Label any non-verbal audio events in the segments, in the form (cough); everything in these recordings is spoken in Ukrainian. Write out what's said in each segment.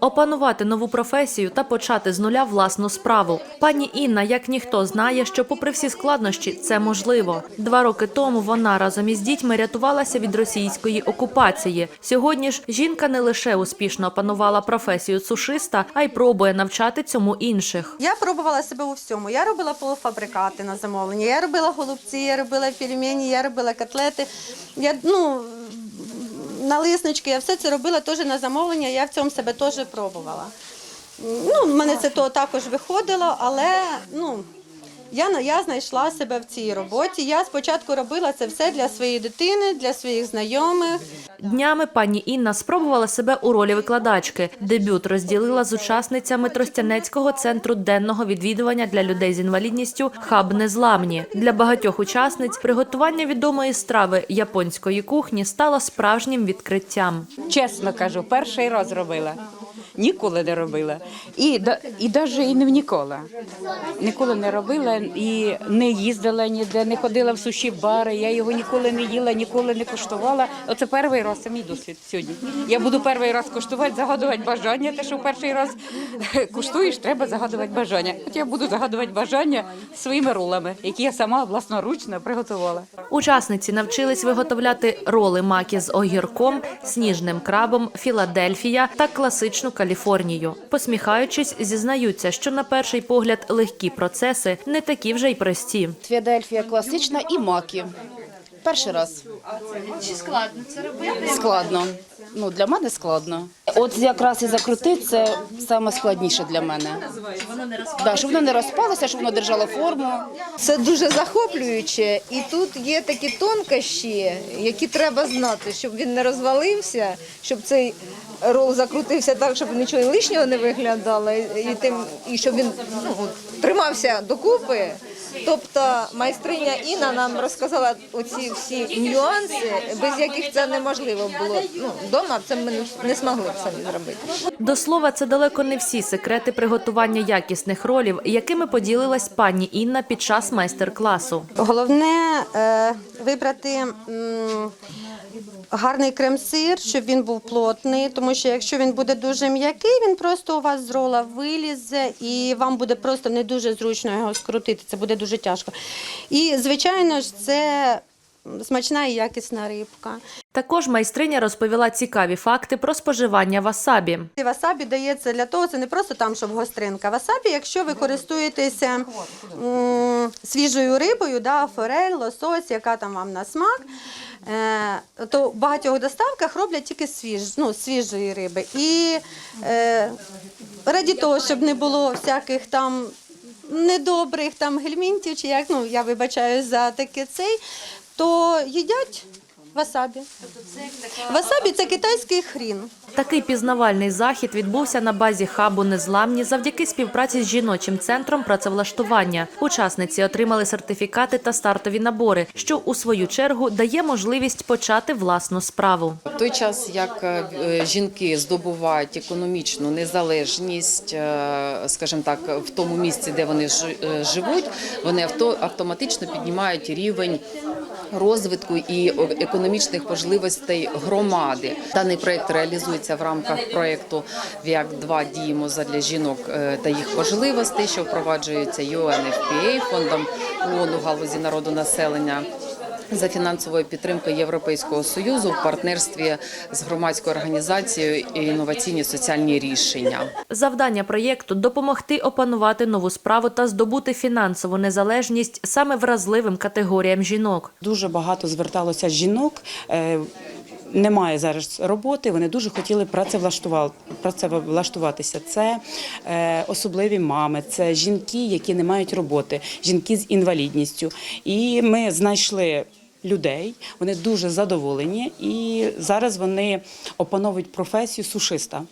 Опанувати нову професію та почати з нуля власну справу. Пані Інна, як ніхто, знає, що, попри всі складнощі, це можливо. Два роки тому вона разом із дітьми рятувалася від російської окупації. Сьогодні ж жінка не лише успішно опанувала професію сушиста, а й пробує навчати цьому інших. Я пробувала себе у всьому. Я робила полуфабрикати на замовлення, я робила голубці, я робила пельмені, я робила котлети. Я, ну, налиснички, я все це робила теж на замовлення, я в цьому себе теж пробувала. Ну, в мене це то також виходило, але ну, я, на- я знайшла себе в цій роботі. Я спочатку робила це все для своєї дитини, для своїх знайомих. Днями пані Інна спробувала себе у ролі викладачки. Дебют розділила з учасницями Тростянецького центру денного відвідування для людей з інвалідністю Хаб Незламні. Для багатьох учасниць приготування відомої страви японської кухні стало справжнім відкриттям. Чесно кажу, перший раз робила. Ніколи не робила. І, і навіть і не ніколи. Ніколи не робила і не їздила ніде, не ходила в суші бари. Я його ніколи не їла, ніколи не коштувала. Оце перший раз, це мій досвід сьогодні. Я буду перший раз коштувати, загадувати бажання. Те, що перший раз (laughs) куштуєш, треба загадувати бажання. От я буду загадувати бажання своїми ролами, які я сама власноручно приготувала. Учасниці навчились виготовляти роли маки з огірком, сніжним крабом, Філадельфія та класичну Каліфорнію. Посміхаючись, зізнаються, що на перший погляд легкі процеси не такі вже й прості. Філадельфія класична і макі. Перший раз. Чи складно це робити? Складно. Ну, для мене складно. От якраз і закрутити це саме складніше для мене. Да, щоб воно не розпалося, щоб воно держало форму. Це дуже захоплююче, і тут є такі тонкощі, які треба знати, щоб він не розвалився, щоб цей рол закрутився так, щоб нічого лишнього не виглядало, і тим, і щоб він ну, тримався докупи. Тобто майстриня Інна нам розказала оці всі нюанси, без яких це неможливо було. Ну, вдома це ми не змогли б самі зробити. До слова, це далеко не всі секрети приготування якісних ролів, якими поділилась пані Інна під час майстер-класу. Головне е, вибрати гарний крем-сир, щоб він був плотний, тому що якщо він буде дуже м'який, він просто у вас з рола вилізе і вам буде просто не дуже зручно його скрутити. Це буде дуже тяжко. І, звичайно ж, це смачна і якісна рибка. Також майстриня розповіла цікаві факти про споживання васабі. Васабі дається для того, це не просто там, щоб гостринка. Васабі, якщо ви користуєтеся м, свіжою рибою, да, форель, лосось, яка там вам на смак, е, то в багатьох доставках роблять тільки свіж, ну, свіжої риби. І е, раді того, щоб не було всяких там недобрих там гельмінтів, чи як, ну, я вибачаю за таке цей, то їдять васабі. Васабі це китайський хрін. Такий пізнавальний захід відбувся на базі хабу Незламні завдяки співпраці з жіночим центром працевлаштування. Учасниці отримали сертифікати та стартові набори, що у свою чергу дає можливість почати власну справу. В той час, як е, жінки здобувають економічну незалежність, е, скажімо так, в тому місці, де вони е, живуть, вони авто- автоматично піднімають рівень. Розвитку і економічних можливостей громади. Даний проект реалізується в рамках проекту «Віак 2 діємо задля жінок е, та їх можливостей, що впроваджується UNFPA, фондом ООН у галузі народу населення за фінансовою підтримкою Європейського союзу в партнерстві з громадською організацією інноваційні соціальні рішення. Завдання проєкту допомогти опанувати нову справу та здобути фінансову незалежність саме вразливим категоріям жінок. Дуже багато зверталося жінок. е, Немає зараз роботи. Вони дуже хотіли працевлаштувал- працевлаштуватися. Це е, особливі мами, це жінки, які не мають роботи, жінки з інвалідністю. І ми знайшли людей. Вони дуже задоволені, і зараз вони опановують професію сушиста.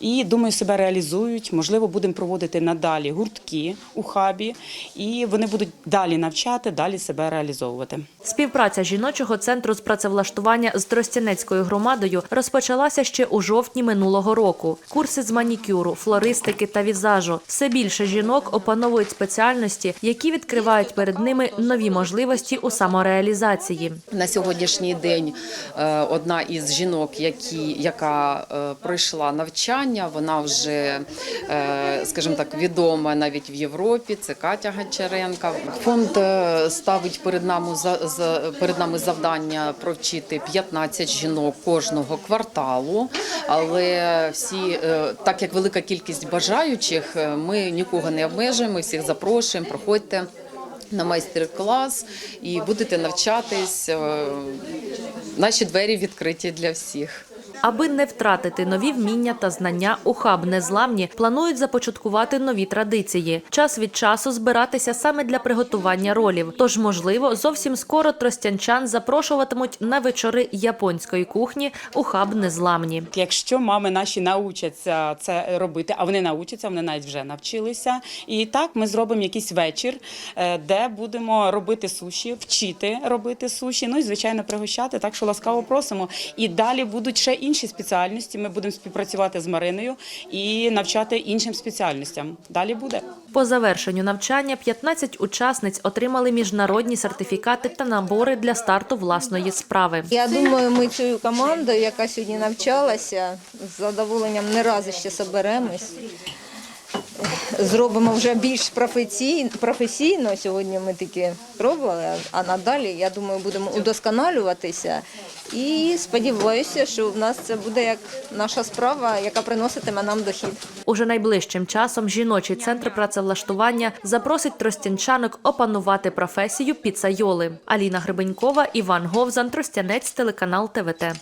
І думаю, себе реалізують. Можливо, будемо проводити надалі гуртки у хабі, і вони будуть далі навчати, далі себе реалізовувати. Співпраця жіночого центру з працевлаштування з Тростянецькою громадою розпочалася ще у жовтні минулого року. Курси з манікюру, флористики та візажу. Все більше жінок опановують спеціальності, які відкривають перед ними нові можливості у самореалізації. Традиції. На сьогоднішній день е, одна із жінок, які, яка е, пройшла навчання, вона вже, е, скажімо так, відома навіть в Європі. Це Катя Гончаренка. Фонд ставить перед нами перед нами завдання провчити 15 жінок кожного кварталу. Але всі, так як велика кількість бажаючих, ми нікого не обмежуємо, всіх запрошуємо. Проходьте на майстер-клас і будете навчатись. Е, Наші двері відкриті для всіх. Аби не втратити нові вміння та знання, у хаб незламні планують започаткувати нові традиції. Час від часу збиратися саме для приготування ролів. Тож, можливо, зовсім скоро тростянчан запрошуватимуть на вечори японської кухні у хаб незламні. Якщо мами наші научаться це робити, а вони научаться, вони навіть вже навчилися. І так ми зробимо якийсь вечір, е, де будемо робити суші, вчити робити суші. Ну і звичайно пригощати. Так що ласкаво просимо. І далі будуть ще інші спеціальності. Ми будемо співпрацювати з Мариною і навчати іншим спеціальностям. Далі буде. По завершенню навчання 15 учасниць отримали міжнародні сертифікати та набори для старту власної справи. Я думаю, ми цю команду, яка сьогодні навчалася, з задоволенням не раз ще соберемось. Зробимо вже більш професійно. професійно. Сьогодні ми тільки пробували, а надалі, я думаю, будемо удосконалюватися. І сподіваюся, що в нас це буде як наша справа, яка приноситиме нам дохід. Уже найближчим часом жіночий центр працевлаштування запросить тростянчанок опанувати професію піцайоли. Аліна Гребенькова, Іван Говзан, Тростянець, телеканал ТВТ.